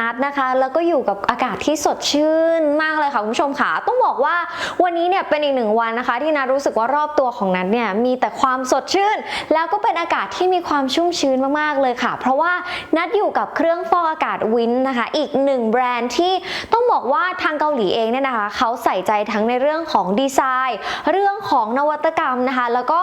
วันนี้อยู่กับนัดนะคะ แล้วก็อยู่กับอากาศที่สดชื่นมากเลยค่ะคุณผู้ชมค่ะต้องบอกว่าวันนี้เนี่ยเป็นอีกหนึ่งวันนะคะ ที่นัดรู้สึกว่ารอบตัวของนัดเนี่ยมีแต่ความสดชื่น แล้วก็เป็นอากาศที่มีความชุ่มชื้นมากๆเลยค่ะ เพราะว่านัดอยู่กับเครื่องฟอกอากาศวินนะคะ อีกหนึ่งแบรนด์ที่ต้องบอกว่าทางเกาหลีเองเนี่ยนะคะเขาใส่ใจทั้งในเรื่องของดีไซน์ เรื่องของนวัตกรรมนะคะ แล้วก็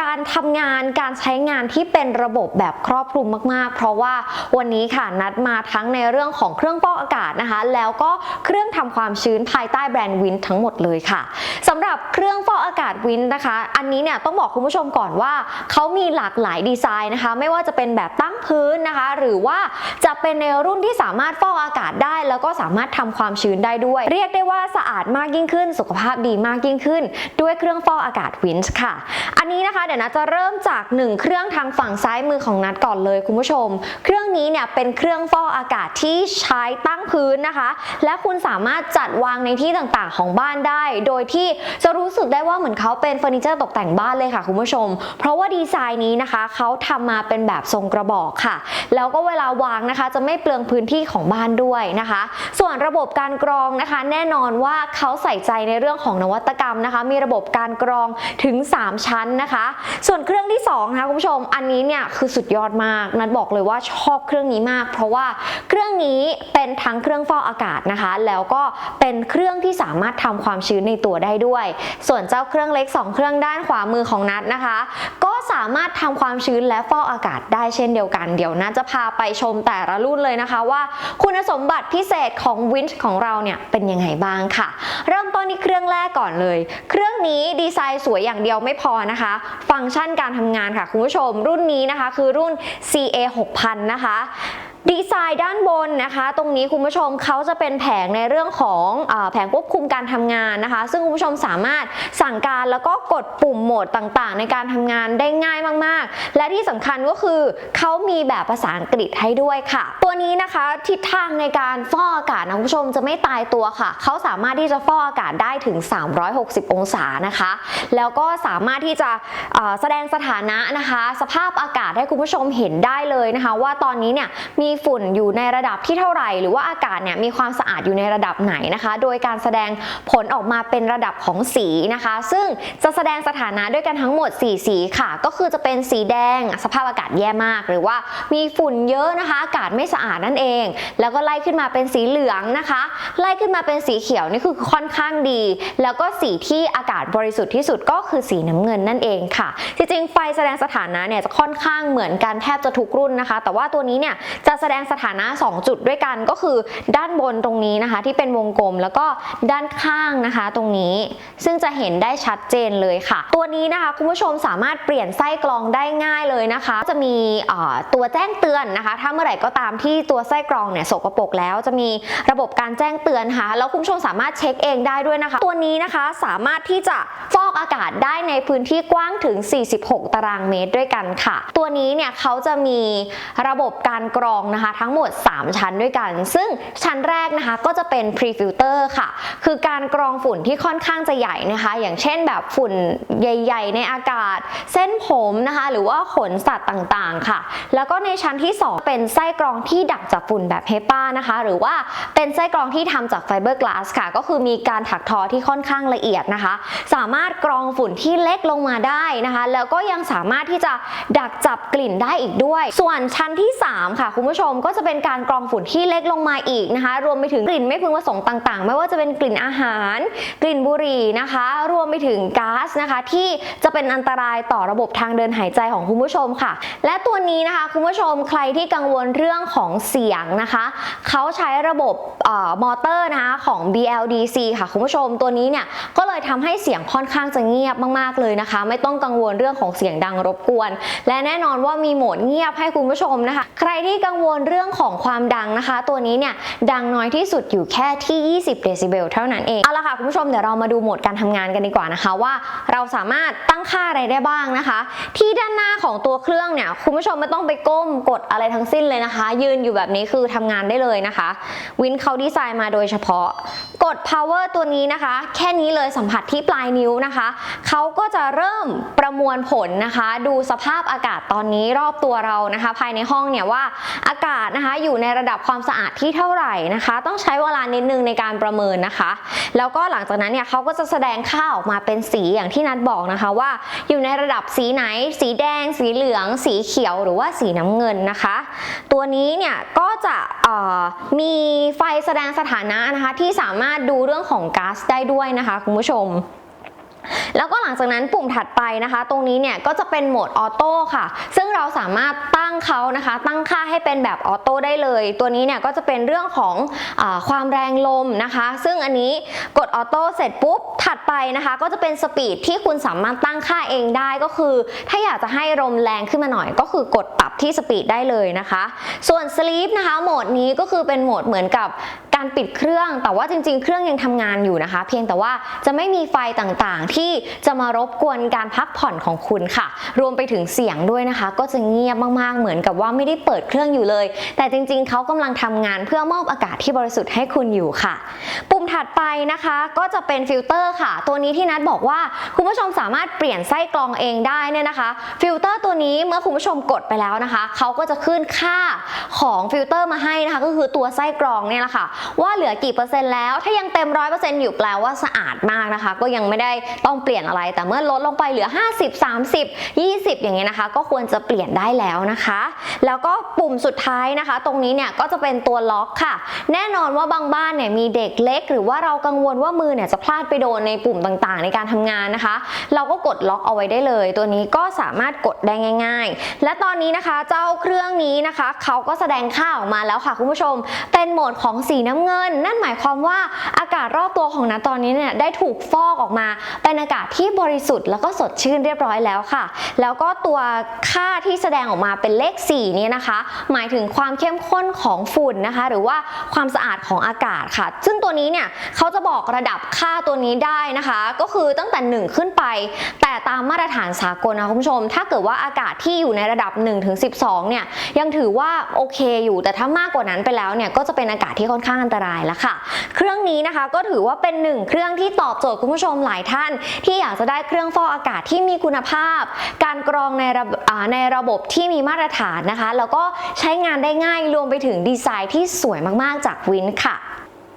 การทำงานการใช้งานที่เป็นระบบแบบครอบคลุมมากๆ เพราะว่าวันนี้ค่ะนัดมาทั้งในเรื่องของเครื่องฟอกอากาศนะคะ แล้วก็เครื่องทำความชื้นภายใต้แบรนด์วินทั้งหมดเลยค่ะสำหรับเครื่องฟอกอากาศวินนะคะ อันนี้เนี่ยต้องบอกคุณผู้ชมก่อนว่าเขามีหลากหลายดีไซน์นะคะ ไม่ว่าจะเป็นแบบตั้งพื้นนะคะ หรือว่าจะเป็นในรุ่นที่สามารถฟอกอากาศได้ แล้วก็สามารถทำความชื้นได้ด้วย เรียกได้ว่าสะอาดมากยิ่งขึ้น สุขภาพดีมากยิ่งขึ้น ด้วยเครื่องฟอกอากาศวินส์ค่ะ อันนี้นะคะเดี๋ยวนัดจะเริ่มจาก 1 เครื่องทางฝั่งซ้ายมือของนัดก่อนเลยคุณผู้ชม เครื่องนี้เนี่ยเป็นเครื่องฟอกอากาศที่ใช้ตั้งพื้นนะคะ และคุณสามารถจัดวางในที่ต่างๆ ของบ้านได้ โดยที่จะรู้สึกได้ว่าเหมือนเขาเป็นเฟอร์นิเจอร์ตกแต่งบ้านเลยค่ะคุณผู้ชม เพราะว่าดีไซน์นี้นะคะเขาทำมาเป็นแบบทรงกระบอกค่ะ แล้วก็เวลาวางนะคะ จะไม่เปลืองพื้นที่ของบ้านด้วยนะคะ ส่วนระบบการกรองนะคะ แน่นอนว่าเขาใส่ใจในเรื่องของนวัตกรรมนะคะ มีระบบการกรองถึง 3 ชั้นนะคะ ส่วนเครื่องที่2นะคะคุณผู้ชมอันนี้เนี่ยคือสุดยอดมากนัดบอกเลยว่าชอบเครื่องนี้มาก เพราะว่าเครื่องนี้เป็นทั้งเครื่องฟอกอากาศนะคะ แล้วก็เป็นเครื่องที่สามารถทำความชื้นในตัวได้ด้วย ส่วนเจ้าเครื่องเล็ก 2 เครื่องด้านขวามือของนัดนะคะ ก็สามารถทำความชื้นและฟอกอากาศได้เช่นเดียวกัน เดี๋ยวนัดจะพาไปชมแต่ละรุ่นเลยนะคะว่า คุณสมบัติพิเศษของวินช์ของเราเนี่ยเป็นยังไงบ้างค่ะ เริ่มต้นที่เครื่องแรกก่อนเลย เครื่องนี้ดีไซน์สวยอย่างเดียวไม่พอนะคะ ฟังก์ชันการทำงานค่ะคุณผู้ชม รุ่นนี้นะคะคือรุ่น CA 6000 นะคะ ดีไซน์ด้านบนนะคะ ตรงนี้คุณผู้ชมเขาจะเป็นแผงในเรื่องของอแผงควบคุมการทำงานนะคะ ซึ่งคุณผู้ชมสามารถสั่งการแล้วก็กดปุ่มโหมดต่างๆ ในการทำงานได้ง่ายมากๆ และที่สำคัญก็คือเขามีแบบภาษาอังกฤษให้ด้วยค่ะ ตัวนี้นะคะทิศทางในการฟอกอากาศนะคุณผู้ชมจะไม่ตายตัวค่ะเขาสามารถที่จะฟอกอากาศได้ถึง 360 องศานะคะ แล้วก็สามารถที่จะแสดงสถานะนะคะ สภาพอากาศให้คุณผู้ชมเห็นได้เลยนะคะ ว่าตอนนี้เนี่ยมีีฝุ่นอยู่ในระดับที่เท่าไหร่ หรือว่าอากาศเนี่ยมีความสะอาดอยู่ในระดับไหนนะคะ โดยการแสดงผลออกมาเป็นระดับของสีนะคะ ซึ่งจะแสดงสถานะด้วยกันทั้งหมด 4 สีค่ะ ก็คือจะเป็นสีแดงสภาพอากาศแย่มาก หรือว่ามีฝุ่นเยอะนะคะ อากาศไม่สะอาดนั่นเอง แล้วก็ไล่ขึ้นมาเป็นสีเหลืองนะคะ ไล่ขึ้นมาเป็นสีเขียวนี่คือค่อนข้างดี แล้วก็สีที่อากาศบริสุทธิ์ที่สุดก็คือสีน้ำเงินนั่นเองค่ะ จริงๆไฟแสดงสถานะเนี่ยจะค่อนข้างเหมือนกันแทบจะทุกรุ่นนะคะ แต่ว่าตัวนี้เนี่ยจะแสดงสถานะ 2 จุดด้วยกันก็คือ ด้านบนตรงนี้นะคะ ที่เป็นวงกลมแล้วก็ด้านข้างนะคะ ตรงนี้ ซึ่งจะเห็นได้ชัดเจนเลยค่ะ ตัวนี้นะคะคุณผู้ชมสามารถเปลี่ยนไส้กรองได้ง่ายเลยนะคะ จะมีตัวแจ้งเตือนนะคะ ถ้าเมื่อไหร่ก็ตามที่ตัวไส้กรองเนี่ยสกปรกแล้วจะมีระบบการแจ้งเตือนค่ะแล้วคุณผู้ชมสามารถเช็คเองได้ด้วยนะคะ ตัวนี้นะคะสามารถที่จะฟอกอากาศได้ในพื้นที่กว้างถึง 46 ตารางเมตรด้วยกันค่ะ ตัวนี้เนี่ยเขาจะมีระบบการกรองนะคะ ทั้งหมด 3 ชั้นด้วยกัน ซึ่งชั้นแรกนะคะก็จะเป็น pre filter ค่ะ คือการกรองฝุ่นที่ค่อนข้างจะใหญ่นะคะ อย่างเช่นแบบฝุ่นใหญ่ ๆ ในอากาศ เส้นผมนะคะ หรือว่าขนสัตว์ต่างๆค่ะ แล้วก็ในชั้นที่ 2 เป็นไส้กรองที่ดักจับฝุ่นแบบเฮปานะคะ หรือว่าเป็นไส้กรองที่ทำจากไฟเบอร์กลาสค่ะ ก็คือมีการถักทอที่ค่อนข้างละเอียดนะคะ สามารถกรองฝุ่นที่เล็กลงมาได้นะคะ แล้วก็ยังสามารถที่จะดักจับกลิ่นได้อีกด้วย ส่วนชั้นที่ 3 ค่ะคุณผู้ชมก็จะเป็นการกรองฝุ่นที่เล็กลงมาอีกนะคะ รวมไปถึงกลิ่นไม่พึงประสงค์ต่างๆ ไม่ว่าจะเป็นกลิ่นอาหาร กลิ่นบุหรี่นะคะ รวมไปถึงก๊าซนะคะ ที่จะเป็นอันตรายต่อระบบทางเดินหายใจของคุณผู้ชมค่ะ และตัวนี้นะคะคุณผู้ชมใครที่กังวลเรื่องของเสียงนะคะเขาใช้ระบบออมอเตอร์นะคะของ BLDC ค่ะคุณผู้ชมตัวนี้เนี่ยก็เลยทำให้เสียงค่อนข้างจะเงียบมากๆเลยนะคะ ไม่ต้องกังวลเรื่องของเสียงดังรบกวน และแน่นอนว่ามีโหมดเงียบให้คุณผู้ชมนะคะ ใครที่กังวลเรื่องของความดังนะคะ ตัวนี้เนี่ยดังน้อยที่สุดอยู่แค่ที่ 20 เดซิเบลเท่านั้นเอง เอาละค่ะคุณผู้ชมเดี๋ยวเรามาดูโหมดการทำงานกันดีกว่านะคะว่าเราสามารถตั้งค่าอะไรได้บ้างนะคะ ที่ด้านหน้าของตัวเครื่องเนี่ยคุณผู้ชมไม่ต้องไปก้มกดอะไรทั้งสิ้นเลยนะคะ ยืนอยู่แบบนี้คือทำงานได้เลยนะคะวินเขาดีไซน์มาโดยเฉพาะ กด power ตัวนี้นะคะ แค่นี้เลยสัมผัสที่ปลายนิ้วนะคะเขาก็จะเริ่มประมวลผลนะคะ ดูสภาพอากาศตอนนี้รอบตัวเรานะคะ ภายในห้องเนี่ยว่าอาากาศนะคะอยู่ในระดับความสะอาดที่เท่าไหร่นะคะ ต้องใช้เวลานิดนึงในการประเมินนะคะ แล้วก็หลังจากนั้นเนี่ยเขาก็จะแสดงค่าออกมาเป็นสีอย่างที่นัดบอกนะคะว่าอยู่ในระดับสีไหน สีแดง สีเหลือง สีเขียวหรือว่าสีน้ำเงินนะคะ ตัวนี้เนี่ยก็จะมีไฟแสดงสถานะนะคะที่สามารถดูเรื่องของก๊าซได้ด้วยนะคะคุณผู้ชม แล้วก็หลังจากนั้นปุ่มถัดไปนะคะ ตรงนี้เนี่ยก็จะเป็นโหมดออโต้ค่ะ ซึ่งเราสามารถตั้งเขานะคะ ตั้งค่าให้เป็นแบบออโต้ได้เลย ตัวนี้เนี่ยก็จะเป็นเรื่องของอความแรงลมนะคะ ซึ่งอันนี้กดออโต้เสร็จปุ๊บ ถัดไปนะคะ ก็จะเป็นสปีดที่คุณสามารถตั้งค่าเองได้ก็คือ ถ้าอยากจะให้ลมแรงขึ้นมาหน่อย ก็คือกดปรับที่สปีดได้เลยนะคะ ส่วน sleep นะคะโหมดนี้ก็คือเป็นโหมดเหมือนกับ การปิดเครื่อง แต่ว่าจริง ๆ เครื่องยังทำงานอยู่นะคะ เพียงแต่ว่าจะไม่มีไฟต่างๆ ที่จะมารบกวนการพักผ่อนของคุณค่ะ รวมไปถึงเสียงด้วยนะคะ ก็จะเงียบมากๆ เหมือนกับว่าไม่ได้เปิดเครื่องอยู่เลย แต่จริง ๆ เขากำลังทำงานเพื่อมอบอากาศที่บริสุทธิ์ให้คุณอยู่ค่ะ ปุ่มถัดไปนะคะก็จะเป็นฟิลเตอร์ค่ะ ตัวนี้ที่นัดบอกว่าคุณผู้ชมสามารถเปลี่ยนไส้กรองเองได้เนี่ยนะคะฟิลเตอร์ตัวนี้เมื่อคุณผู้ชมกดไปแล้วนะคะเขาก็จะขึ้นค่าของฟิลเตอร์มาให้นะคะ ก็คือตัวไส้กรองเนี่ยแหละค่ะว่าเหลือกี่เปอร์เซ็นต์แล้ว ถ้ายังเต็มร้อยเปอร์เซ็นต์อยู่แปลว่าสะอาดมากนะคะ ก็ยังไม่ได้ต้องเปลี่ยนอะไร แต่เมื่อลดลงไปเหลือ 50 30 20 อย่างเงี้ยนะคะ ก็ควรจะเปลี่ยนได้แล้วนะคะ แล้วก็ปุ่มสุดท้ายนะคะ ตรงนี้เนี่ยก็จะเป็นตัวล็อกค่ะ แน่นอนว่าบางบ้านเนี่ยมีเด็กเล็ก หรือว่าเรากังวลว่ามือเนี่ยจะพลาดไปโดนในปุ่มต่างๆ ในการทำงานนะคะ เราก็กดล็อกเอาไว้ได้เลย ตัวนี้ก็สามารถกดได้ง่าย ๆ และตอนนี้นะคะเจ้าเครื่องนี้นะคะเขาก็แสดงค่าออกมาแล้วค่ะคุณผู้ชม เป็นโหมดของสีน้ำเงิน นั่นหมายความว่าอากาศรอบตัวของนัทตอนนี้เนี่ยได้ถูกฟอกออกมา เป็นอากาศที่บริสุทธิ์แล้วก็สดชื่นเรียบร้อยแล้วค่ะ แล้วก็ตัวค่าที่แสดงออกมาเป็นเลข4เนี่ยนะคะ หมายถึงความเข้มข้นของฝุ่นนะคะ หรือว่าความสะอาดของอากาศค่ะ ซึ่งตัวนี้เนี่ยเขาจะบอกระดับค่าตัวนี้ได้นะคะ ก็คือตั้งแต่ 1 ขึ้นไป แต่ตามมาตรฐานสากลนะคุณผู้ชม ถ้าเกิดว่าอากาศที่อยู่ในระดับ1ถึง12เนี่ยยังถือว่าโอเคอยู่แต่ถ้ามากกว่านั้นไปแล้วเนี่ยก็จะเป็นอากาศที่ค่อนข้างอันตรายแล้วค่ะ เครื่องนี้นะคะก็ถือว่าเป็นหนึ่งเครื่องที่ตอบโจทย์คุณผู้ชมหลายท่าน ที่อยากจะได้เครื่องฟอกอากาศที่มีคุณภาพ การกรองในระบบอ่าในระบบที่มีมาตรฐานนะคะ แล้วก็ใช้งานได้ง่ายรวมไปถึงดีไซน์ที่สวยมากๆจากวินค่ะ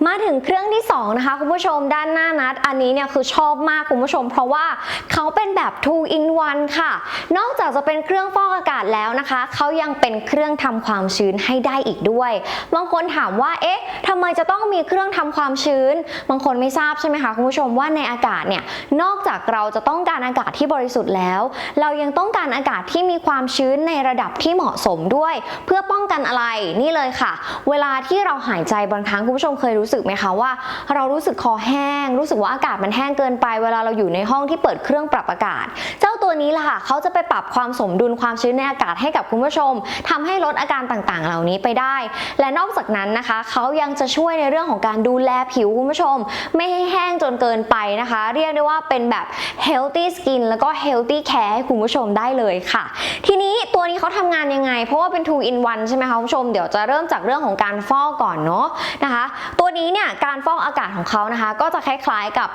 มาถึงเครื่องที่2นะคะคุณผู้ชมด้านหน้านัดอันนี้เนี่ยคือชอบมากคุณผู้ชม เพราะว่าเขาเป็นแบบ 2 in 1 ค่ะ นอกจากจะเป็นเครื่องฟอกอากาศแล้วนะคะ เขายังเป็นเครื่องทำความชื้นให้ได้อีกด้วย บางคนถามว่าเอ๊ะทำไมจะต้องมีเครื่องทำความชื้น บางคนไม่ทราบใช่ไหมคะคุณผู้ชมว่าในอากาศเนี่ยนอกจากเราจะต้องการอากาศที่บริสุทธิ์แล้ว เรายังต้องการอากาศที่มีความชื้นในระดับที่เหมาะสมด้วย เพื่อป้องกันอะไรนี่เลยค่ะ เวลาที่เราหายใจบางครั้งคุณผู้ชมเคยรู้สึกไหมคะว่า เรารู้สึกคอแห้ง รู้สึกว่าอากาศมันแห้งเกินไป เวลาเราอยู่ในห้องที่เปิดเครื่องปรับอากาศ เจ้าตัวนี้ล่ะค่ะเขาจะไปปรับความสมดุลความชื้นในอากาศให้กับคุณผู้ชมทำให้ลดอาการต่างๆ เหล่านี้ไปได้ และนอกจากนั้นนะคะเขายังจะช่วยในเรื่องของการดูแลผิวคุณผู้ชม ไม่ให้แห้งจนเกินไปนะคะ เรียกได้ว่าเป็นแบบ healthy skin แล้วก็ healthy care ให้คุณผู้ชมได้เลยค่ะ ทีนี้ตัวนี้เขาทำงานยังไง เพราะว่าเป็น2 in 1ใช่ไหมคะคุณผู้ชมเดี๋ยวจะเริ่มจากเรื่องของการฟอกก่อนเนาะนะคะ ตัวนี้เนี่ยการฟอกอากาศของเขานะคะ ก็จะคล้ายๆกับ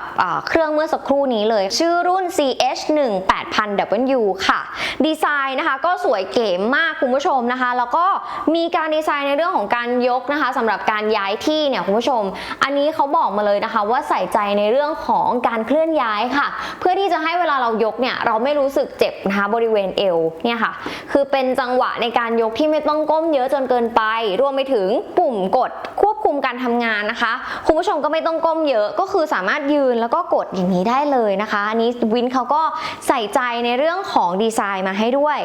เครื่องเมื่อสักครู่นี้เลย ชื่อรุ่น CH 1 8000 W ค่ะ ดีไซน์นะคะก็สวยเก๋มากคุณผู้ชมนะคะ แล้วก็มีการดีไซน์ในเรื่องของการยกนะคะสำหรับการย้ายที่เนี่ยคุณผู้ชม อันนี้เขาบอกมาเลยนะคะว่าใส่ใจในเรื่องของการเคลื่อนย้ายค่ะ เพื่อที่จะให้เวลาเรายกเนี่ยเราไม่รู้สึกเจ็บนะคะบริเวณเอวเนี่ยค่ะ คือเป็นจังหวะในการยกที่ไม่ต้องก้มเยอะจนเกินไป รวมไปถึงปุ่มกดคว คุมการทำงานนะคะ คุณผู้ชมก็ไม่ต้องก้มเยอะก็คือสามารถยืนแล้วก็กดอย่างนี้ได้เลยนะคะอันนี้วินเขาก็ใส่ใจในเรื่องของดีไซน์มาให้ด้วย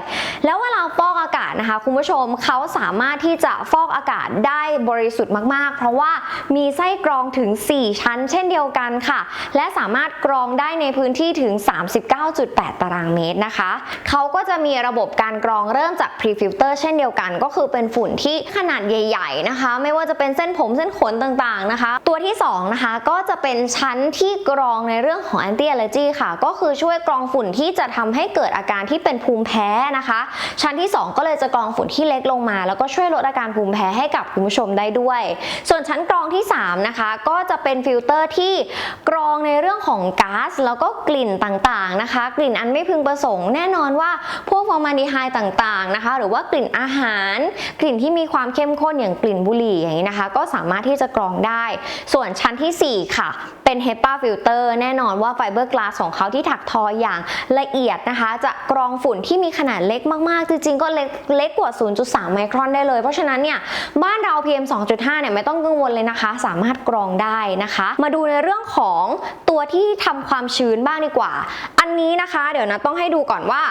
แล้วเวลาฟอกอากาศนะคะ คุณผู้ชมเขาสามารถที่จะฟอกอากาศได้บริสุทธิ์มากๆ เพราะว่ามีไส้กรองถึง 4 ชั้น เช่นเดียวกันค่ะ และสามารถกรองได้ในพื้นที่ถึง 39.8 ตารางเมตรนะคะเขาก็จะมีระบบการกรองเริ่มจาก pre filter เช่นเดียวกัน ก็คือเป็นฝุ่นที่ขนาดใหญ่ ๆนะคะ ไม่ว่าจะเป็นเส้นผผมเส้นขนต่างๆนะคะ ตัวที่สองนะคะก็จะเป็นชั้นที่กรองในเรื่องของ anti allergy ค่ะ ก็คือช่วยกรองฝุ่นที่จะทำให้เกิดอาการที่เป็นภูมิแพ้นะคะ ชั้นที่ 2 ก็เลยจะกรองฝุ่นที่เล็กลงมา แล้วก็ช่วยลดอาการภูมิแพ้ให้กับคุณผู้ชมได้ด้วย ส่วนชั้นกรองที่ 3 นะคะ ก็จะเป็นฟิลเตอร์ที่กรองในเรื่องของก๊าซแล้วก็กลิ่นต่างๆนะคะ กลิ่นอันไม่พึงประสงค์แน่นอนว่าพวกฟอร์มาลดีไฮด์ต่างๆนะคะ หรือว่ากลิ่นอาหาร กลิ่นที่มีความเข้มข้นอย่างกลิ่นบุหรี่อย่างนี้นะคะ ก็สามารถที่จะกรองได้ ส่วนชั้นทีสี่ 4 ค่ะ เป็น HEPA filter แน่นอนว่าไฟเบอร์กลาสของเขาที่ถักทออย่างละเอียดนะคะ จะกรองฝุ่นที่มีขนาดเล็กมากๆ จริงๆ ก็เล็กเล็กกว่า 0.3 ไมครอนได้เลย เพราะฉะนั้นเนี่ยบ้านเรา PM 2.5 เนี่ยไม่ต้องกังวลเลยนะคะ สามารถกรองได้นะคะ มาดูในเรื่องของตัวที่ทำความชื้นบ้างดีกว่า อันนี้นะคะ เดี๋ยวนะต้องให้ดูก่อนว่า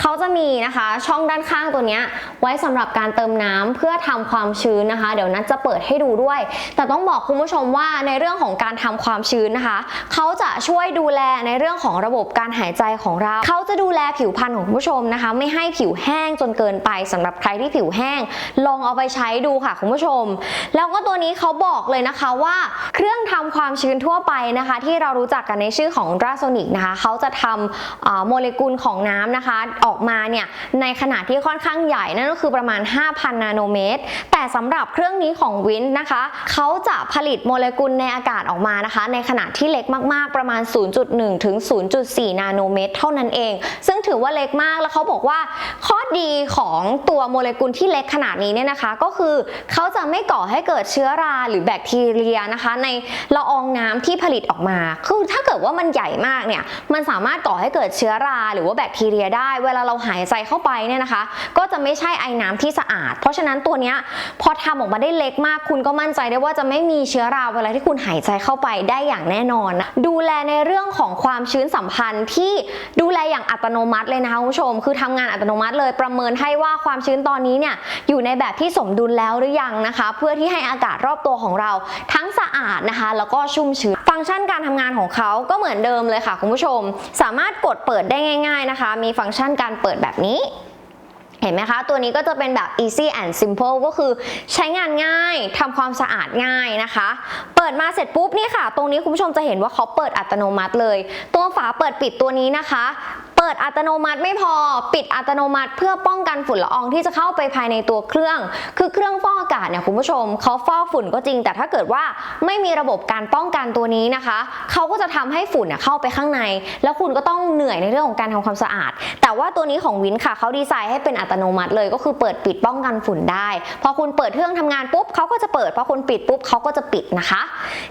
เขาจะมีนะคะช่องด้านข้างตัวเนี้ยไว้สำหรับการเติมน้ำเพื่อทำความชื้นนะคะ เดี๋ยวนัทจะเปิดให้ดูด้วยแต่ต้องบอกคุณผู้ชมว่าในเรื่องของการทำความชื้นนะคะเขาจะช่วยดูแลในเรื่องของระบบการหายใจของเราเขาจะดูแลผิวพรรณของคุณผู้ชมนะคะ ไม่ให้ผิวแห้งจนเกินไปสำหรับใครที่ผิวแห้ง ลองเอาไปใช้ดูค่ะคุณผู้ชม แล้วก็ตัวนี้เขาบอกเลยนะคะว่า เครื่องทำความชื้นทั่วไปนะคะ ที่เรารู้จักกันในชื่อของราโซนิกนะคะเขาจะทำโมเลกุลของน้ำนะคะออกมาเนี่ยในขนาดที่ค่อนข้างใหญ่นั่นก็คือประมาณ 5,000 นาโนเมตร แต่สำหรับเครื่องนี้ของวินนะคะเขาจะผลิตโมเลกุลในอากาศออกมานะคะ ในขนาดที่เล็กมากๆประมาณ 0.1 ถึง 0.4 นาโนเมตร เท่านั้นเอง ซึ่งถือว่าเล็กมากแล้วเขาบอกว่า ข้อดีของตัวโมเลกุลที่เล็กขนาดนี้เนี่ยนะคะ ก็คือเขาจะไม่ก่อให้เกิดเชื้อราหรือแบคทีเรียนะคะ ในละอองน้ำที่ผลิตออกมาคือถ้าเกิดว่ามันใหญ่มากเนี่ยมันสามารถก่อให้เกิดเชื้อราหรือว่าแบคทีเรียได้ เวลาเราหายใจเข้าไปเนี่ยนะคะ ก็จะไม่ใช่ไอน้ำที่สะอาด เพราะฉะนั้นตัวเนี้ยพอทำออกมาได้เล็กมากคุณก็มั่นใจได้ว่าจะไม่มีเชื้อราเวลาที่คุณหายใจเข้าไปได้อย่างแน่นอน ดูแลในเรื่องของความชื้นสัมพันธ์ที่ดูแลอย่างอัตโนมัติเลยนะคะคุณผู้ชม คือทำงานอัตโนมัติเลยประเมินให้ว่าความชื้นตอนนี้เนี่ยอยู่ในแบบที่สมดุลแล้วหรือยังนะคะ เพื่อที่ให้อากาศรอบตัวของเราทั้งสะอาดนะคะ แล้วก็ชุ่มชื้น ฟังก์ชันการทำงานของเขาก็เหมือนเดิมเลยค่ะคุณผู้ชม สามารถกดเปิดได้ง่าย ๆนะคะ มีฟังก์ชันการเปิดแบบนี้ เห็นไหมคะ ตัวนี้ก็จะเป็นแบบ easy and simple ก็คือใช้งานง่ายทำความสะอาดง่ายนะคะ เปิดมาเสร็จปุ๊บนี่ค่ะ ตรงนี้คุณผู้ชมจะเห็นว่าเขาเปิดอัตโนมัติเลย ตัวฝาเปิดปิดตัวนี้นะคะ เปิดอัตโนมัติไม่พอ ปิดอัตโนมัติเพื่อป้องกันฝุ่นละอองที่จะเข้าไปภายในตัวเครื่อง คือเครื่องฟอกอากาศเนี่ยคุณผู้ชมเขาฟอกฝุ่นก็จริง แต่ถ้าเกิดว่าไม่มีระบบการป้องกันตัวนี้นะคะเขาก็จะทำให้ฝุ่นเนี่ยเข้าไปข้างใน แล้วคุณก็ต้องเหนื่อยในเรื่องของการทำความสะอาด แต่ว่าตัวนี้ของวินค่ะเขาดีไซน์ให้เป็นอัตโนมัติเลยก็คือเปิดปิดป้องกันฝุ่นได้ พอคุณเปิดเครื่องทำงานปุ๊บเขาก็จะเปิดพอคุณปิดปุ๊บเขาก็จะปิดนะคะ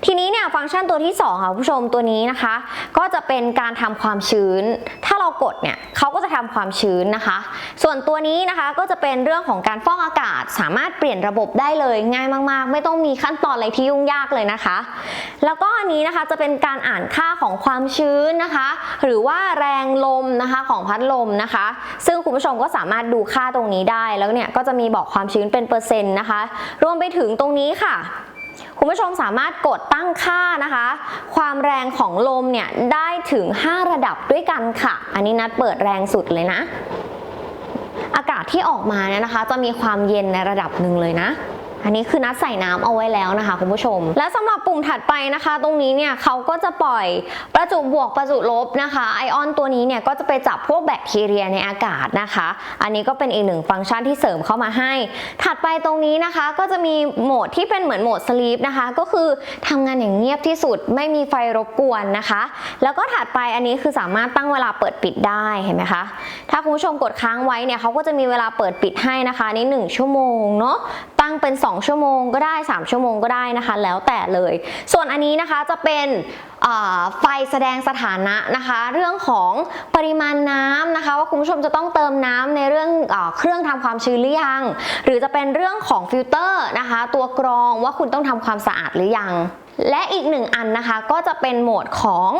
ทีนี้เนี่ยฟังก์ชันตัวที่สองค่ะคุณผู้ชมตัวนี้นะคะ ก็จะเป็นการทำความชื้น ถ้าเรากดเนี่ยเขาก็จะทำความชื้นนะคะ ส่วนตัวนี้นะคะก็จะเป็นเรื่องของการฟอกอากาศ สามารถเปลี่ยนระบบได้เลยง่ายมากๆ ไม่ต้องมีขั้นตอนอะไรที่ยุ่งยากเลยนะคะ แล้วก็อันนี้นะคะจะเป็นการอ่านค่าของความชื้นนะคะ หรือว่าแรงลมนะคะของพัดลมนะคะ ซึ่งคุณผู้ชมก็สามารถดูค่าตรงนี้ได้แล้วเนี่ยก็จะมีบอกความชื้นเป็นเปอร์เซ็นต์นะคะ รวมไปถึงตรงนี้ค่ะ คุณผู้ชมสามารถกดตั้งค่านะคะ ความแรงของลมเนี่ยได้ถึง 5 ระดับด้วยกันค่ะ อันนี้นัดเปิดแรงสุดเลยนะ อากาศที่ออกมาเนี่ยนะคะ จะมีความเย็นในระดับหนึ่งเลยนะ อันนี้คือนัดใส่น้ำเอาไว้แล้วนะคะคุณผู้ชม และสำหรับปุ่มถัดไปนะคะ ตรงนี้เนี่ยเขาก็จะปล่อยประจุบวกประจุลบนะคะ ไอออนตัวนี้เนี่ยก็จะไปจับพวกแบคทีเรียในอากาศนะคะ อันนี้ก็เป็นอีกหนึ่งฟังก์ชันที่เสริมเข้ามาให้ ถัดไปตรงนี้นะคะก็จะมีโหมดที่เป็นเหมือนโหมดสลีปนะคะ ก็คือทำงานอย่างเงียบที่สุดไม่มีไฟรบกวนนะคะ แล้วก็ถัดไปอันนี้คือสามารถตั้งเวลาเปิดปิดได้เห็นไหมคะ ถ้าคุณผู้ชมกดค้างไว้เนี่ยเขาก็จะมีเวลาเปิดปิดให้นะคะนี่1ชั่วโมงเนาะตั้งเป็น 2ชั่วโมงก็ได้ 3 ชั่วโมงก็ได้นะคะ แล้วแต่เลย ส่วนอันนี้นะคะจะเป็นไฟแสดงสถานะนะคะ เรื่องของปริมาณน้ำนะคะ ว่าคุณผู้ชมจะต้องเติมน้ำในเรื่องอเครื่องทำความชื้นหรือยัง หรือจะเป็นเรื่องของฟิลเตอร์นะคะ ตัวกรองว่าคุณต้องทำความสะอาดหรือยัง และอีกหนึ่งอันนะคะก็จะเป็นโหมดของ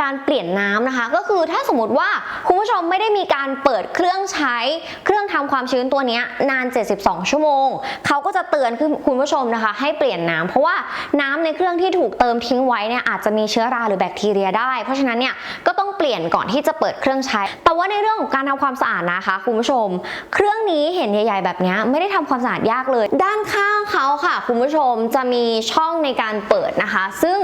การเปลี่ยนน้ำนะคะ ก็คือถ้าสมมติว่าคุณผู้ชมไม่ได้มีการเปิดเครื่องใช้เครื่องทำความชื้นตัวนี้นาน 72 ชั่วโมง เขาก็จะเตือนคุณคุณผู้ชมนะคะ ให้เปลี่ยนน้ำเพราะว่าน้ำในเครื่องที่ถูกเติมทิ้งไว้เนี่ยอาจจะมีเชื้อราหรือแบคทีเรียได้ เพราะฉะนั้นเนี่ยก็ต้องเปลี่ยนก่อนที่จะเปิดเครื่องใช้ แต่ว่าในเรื่องของการทำความสะอาดนะคะ คุณผู้ชม เครื่องนี้เห็นใหญ่ ๆ แบบนี้ไม่ได้ทำความสะอาดยากเลย ด้านข้างเขาค่ะ คุณผู้ชมจะมีช่องในการเปิดนะคะซึ่ง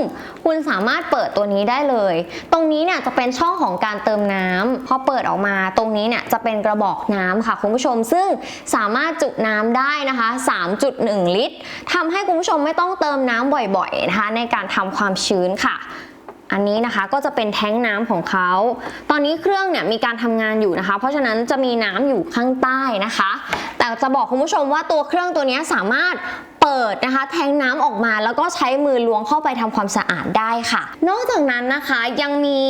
คุณสามารถเปิดตัวนี้ได้เลย ตรงนี้เนี่ยจะเป็นช่องของการเติมน้ำพอเปิดออกมาตรงนี้เนี่ยจะเป็นกระบอกน้ำค่ะคุณผู้ชม ซึ่งสามารถจุน้ำได้นะคะ 3.1 ลิตรทำให้คุณผู้ชมไม่ต้องเติมน้ำบ่อยๆนะคะในการทำความชื้นค่ะอันนี้นะคะก็จะเป็นแท้งน้ำของเขา ตอนนี้เครื่องเนี่ยมีการทำงานอยู่นะคะ เพราะฉะนั้นจะมีน้ำอยู่ข้างใต้นะคะ แต่จะบอกคุณผู้ชมว่าตัวเครื่องตัวนี้สามารถ เปิดนะคะ แทงน้ำออกมาแล้วก็ใช้มือล้วงเข้าไปทำความสะอาดได้ค่ะ นอกจากนั้นนะคะยังมี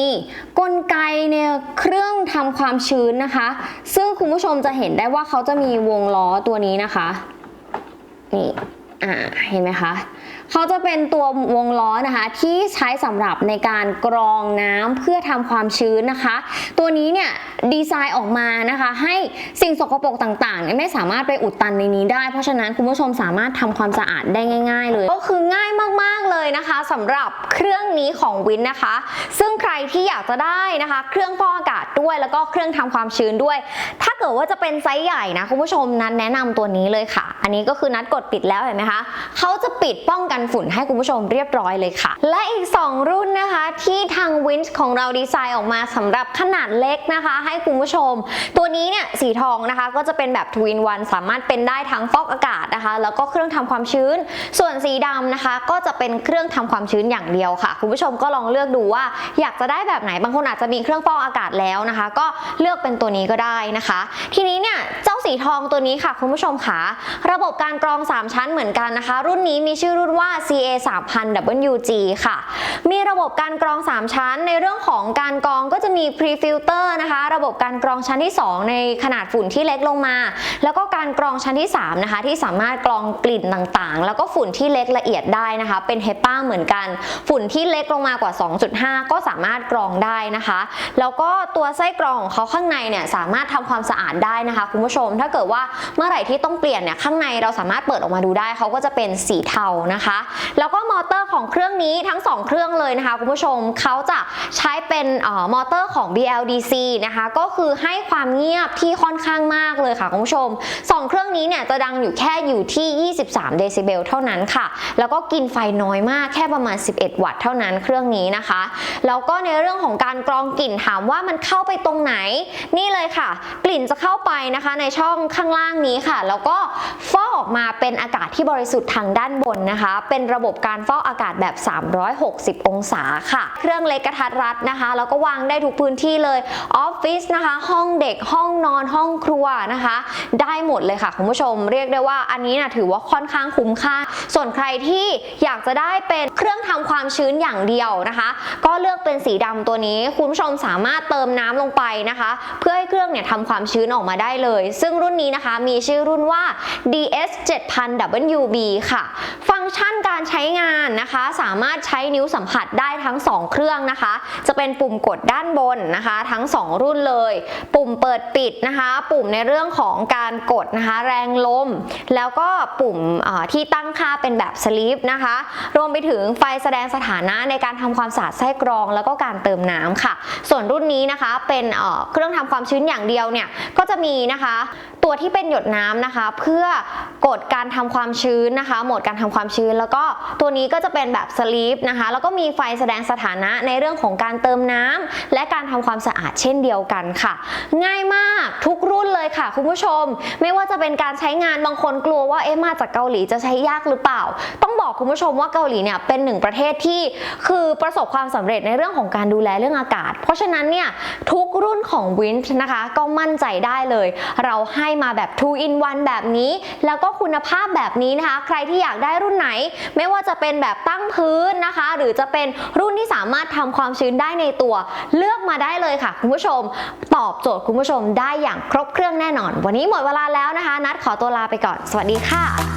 กลไกในเครื่องทำความชื้นนะคะ ซึ่งคุณผู้ชมจะเห็นได้ว่าเขาจะมีวงล้อตัวนี้นะคะ นี่อ่าเห็นไหมคะ เขาจะเป็นตัววงล้อนะคะที่ใช้สำหรับในการกรองน้ำเพื่อทำความชื้นนะคะ ตัวนี้เนี่ยดีไซน์ออกมานะคะให้สิ่งสกปรกต่างๆเนี่ยไม่สามารถไปอุดตันในนี้ได้ เพราะฉะนั้นคุณผู้ชมสามารถทำความสะอาดได้ง่าย ๆ เลย ก็คือง่ายมากๆเลยนะคะสำหรับเครื่องนี้ของวินนะคะ ซึ่งใครที่อยากจะได้นะคะ เครื่องฟอกอากาศด้วยแล้วก็เครื่องทำความชื้นด้วย ถ้าเกิดว่าจะเป็นไซส์ใหญ่นะคุณผู้ชมนัดแนะนำตัวนี้เลยค่ะ อันนี้ก็คือนัดกดปิดแล้วเห็นไหมคะเขาจะปิดป้องกันฝุ่นให้คุณผู้ชมเรียบร้อยเลยค่ะ และอีก 2 รุ่นนะคะที่ทางวินส์ของเราดีไซน์ออกมาสำหรับขนาดเล็กนะคะ ให้คุณผู้ชม ตัวนี้เนี่ยสีทองนะคะก็จะเป็นแบบทวินวันสามารถเป็นได้ทั้งฟอกอากาศนะคะ แล้วก็เครื่องทำความชื้น ส่วนสีดำนะคะ ก็จะเป็นเครื่องทำความชื้นอย่างเดียวค่ะ คุณผู้ชมก็ลองเลือกดูว่าอยากจะได้แบบไหนบางคนอาจจะมีเครื่องฟอกอากาศแล้วนะคะ ก็เลือกเป็นตัวนี้ก็ได้นะคะ ทีนี้เนี่ยเจ้าสีทองตัวนี้ค่ะ คุณผู้ชมค่ะระบบการกรอง 3 ชั้นเหมือนกันนะคะ รุ่นนี้มีชื่อรุ่นว่า CA 3000 WG ค่ะ มีระบบการกรอง 3 ชั้น ในเรื่องของการกรองก็จะมี pre filter นะคะ ระบบการกรองชั้นที่ 2 ในขนาดฝุ่นที่เล็กลงมา แล้วก็การกรองชั้นที่ 3 นะคะ ที่สามารถกรองกลิ่นต่างๆ แล้วก็ฝุ่นที่เล็กละเอียดได้นะคะ เป็น HEPA เหมือนกัน ฝุ่นที่เล็กลงมากว่า 2.5 ก็สามารถกรองได้นะคะ แล้วก็ตัวไส้กรองของเขาข้างในเนี่ยสามารถทำความสะอาดได้นะคะ คุณผู้ชม ถ้าเกิดว่าเมื่อไหร่ที่ต้องเปลี่ยนเนี่ยข้างในเราสามารถเปิดออกมาดูได้เขาก็จะเป็นสีเทานะคะแล้วก็มอเตอร์ของเครื่องนี้ทั้ง 2 เครื่องเลยนะคะคุณผู้ชมเขาจะใช้เป็นออมอเตอร์ของ BLDC นะคะก็คือให้ความเงียบที่ค่อนข้างมากเลยค่ะคุณผู้ชม 2 เครื่องนี้เนี่ยจะดังอยู่แค่อยู่ที่ 23 เดซิเบลเท่านั้นค่ะ แล้วก็กินไฟน้อยมากแค่ประมาณ 11 วัตต์เท่านั้นเครื่องนี้นะคะ แล้วก็ในเรื่องของการกรองกลิ่นถามว่ามันเข้าไปตรงไหน นี่เลยค่ะ กลิ่นจะเข้าไปนะคะในช่องข้างล่างนี้ค่ะ แล้วก็ฟอกออกมาเป็นอากาศที่บริสุทธิ์ทางด้านบนนะคะเป็นระบบการฟอกอากาศแบบ 360 องศาค่ะ เครื่องเล็กกระทัดรัดนะคะ แล้วก็วางได้ทุกพื้นที่เลยออฟฟิศนะคะ ห้องเด็กห้องนอนห้องครัวนะคะ ได้หมดเลยค่ะคุณผู้ชม เรียกได้ว่าอันนี้นะถือว่าค่อนข้างคุ้มค่า ส่วนใครที่อยากจะได้เป็นเครื่องทำความชื้นอย่างเดียวนะคะ ก็เลือกเป็นสีดำตัวนี้ คุณผู้ชมสามารถเติมน้ำลงไปนะคะ เพื่อให้เครื่องเนี่ยทำความชื้นออกมาได้เลย ซึ่งรุ่นนี้นะคะมีชื่อรุ่นว่า DS 7000 WB ค่ะ ฟังก์ชันการใช้งานนะคะ สามารถใช้นิ้วสัมผัสได้ทั้ง 2 เครื่องนะคะ จะเป็นปุ่มกดด้านบนนะคะ ทั้ง 2 รุ่นเลย ปุ่มเปิดปิดนะคะ ปุ่มในเรื่องของการกดนะคะ แรงลม แล้วก็ปุ่มที่ตั้งค่าเป็นแบบสลีปนะคะ รวมไปถึงไฟแสดงสถานะในการทำความสะอาดไส้กรอง แล้วก็การเติมน้ำค่ะ ส่วนรุ่นนี้นะคะเป็นเครื่องทำความชื้นอย่างเดียวเนี่ยก็จะมีนะคะ ตัวที่เป็นหยดน้ำนะคะ เพื่อกดการทำความชื้นนะคะ โหมดการทำความชื้น แล้วก็ตัวนี้ก็จะเป็นแบบสลีปนะคะ แล้วก็มีไฟแสดงสถานะในเรื่องของการเติมน้ำและการทำความสะอาดเช่นเดียวกันค่ะ ง่ายมากทุกรุ่นเลยค่ะ คุณผู้ชม ไม่ว่าจะเป็นการใช้งานบางคนกลัวว่าเอ๊ะมาจากเกาหลีจะใช้ยากหรือเปล่า ต้องบอกคุณผู้ชมว่าเกาหลีเนี่ยเป็นหนึ่งประเทศที่คือประสบความสำเร็จในเรื่องของการดูแลเรื่องอากาศ เพราะฉะนั้นเนี่ยทุกรุ่นของวินนะคะ ก็มั่นใจได้เลย เราให้มาแบบ 2 in 1 แบบนี้ แล้วก็คุณภาพแบบนี้นะคะ ใครที่อยากได้รุ่นไหน ไม่ว่าจะเป็นแบบตั้งพื้นนะคะ หรือจะเป็นรุ่นที่สามารถทำความชื้นได้ในตัว เลือกมาได้เลยค่ะ คุณผู้ชม ตอบโจทย์คุณผู้ชมได้อย่างครบเครื่องแน่นอน วันนี้หมดเวลาแล้วนะคะ นัดขอตัวลาไปก่อน สวัสดีค่ะ